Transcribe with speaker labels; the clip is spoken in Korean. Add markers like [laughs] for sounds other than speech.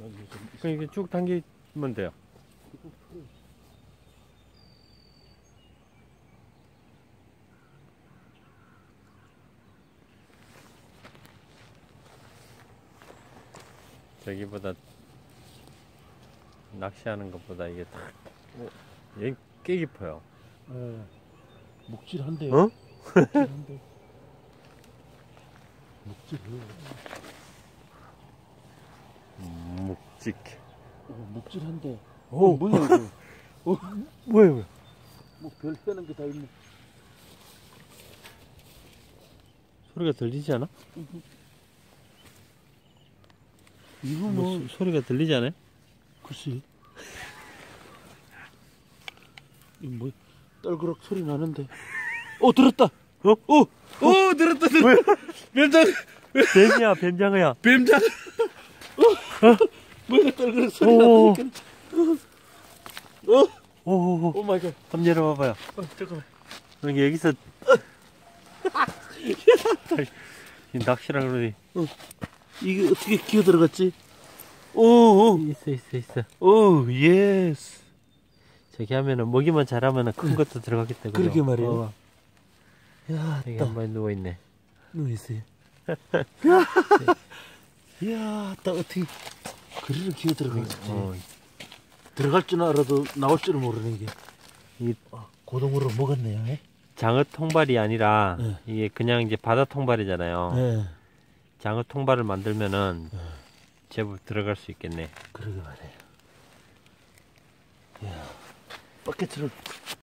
Speaker 1: 그러니까.
Speaker 2: 그럼 이렇게 쭉 당기면 돼요. 저기보다 낚시하는 것보다 이게 다 어, 여기 꽤 깊어요.
Speaker 1: 예. 묵질한데요.
Speaker 2: 어?
Speaker 1: 묵질한데. 묵질해요.
Speaker 2: 묵직.
Speaker 1: 오, 묵질한데.
Speaker 2: 오,
Speaker 1: 어, 뭐야 이거? [laughs]
Speaker 2: 뭐야, 뭐야?
Speaker 1: 뭐별 빼는 게다 있네.
Speaker 2: 소리가 들리지 않아?
Speaker 1: 이거
Speaker 2: 뭐,
Speaker 1: 뭐
Speaker 2: 소- 소리가 들리지 않아요?
Speaker 1: 글쎄. 이뭐 떨그럭 소리 나는데. 어 들었다.
Speaker 2: 어?
Speaker 1: 어, 어 들었다. 들었다. 뱀장,
Speaker 2: 뱀이야, 뱀장어야.
Speaker 1: 뱀장. 어, 뭐야 떨그럭 소리
Speaker 2: 오.
Speaker 1: 나니까. 어,
Speaker 2: 오오오.
Speaker 1: 오 마이 갓.
Speaker 2: 한번 열어봐봐요.
Speaker 1: 어, 잠깐만.
Speaker 2: 여기 여기서 [laughs] 이 낚시라 그러니
Speaker 1: 이게 어떻게 기어 들어갔지? 오, 오,
Speaker 2: 있어 있어 있어.
Speaker 1: 오, 예스.
Speaker 2: 저기 하면은 먹이만 잘하면은 큰 것도 [laughs] 들어가겠다. 그죠?
Speaker 1: 그러게 말이에요.
Speaker 2: 어,
Speaker 1: 야,
Speaker 2: 여기 딱한 마리 누워 있네.
Speaker 1: 누워 있어요. [laughs] 야, 딱 어떻게 그리로 기어 들어갔지?
Speaker 2: 어,
Speaker 1: 들어갈 줄 알아도 나올 줄은 모르는 게.
Speaker 2: 이
Speaker 1: 아, 고동으로 먹었네요. 예?
Speaker 2: 장어 통발이 아니라
Speaker 1: 네.
Speaker 2: 이게 그냥 이제 바다 통발이잖아요.
Speaker 1: 네.
Speaker 2: 장어 통발을 만들면은
Speaker 1: 네.
Speaker 2: 제법 들어갈 수 있겠네.
Speaker 1: 그러게 말이에요. 야, 바켓으로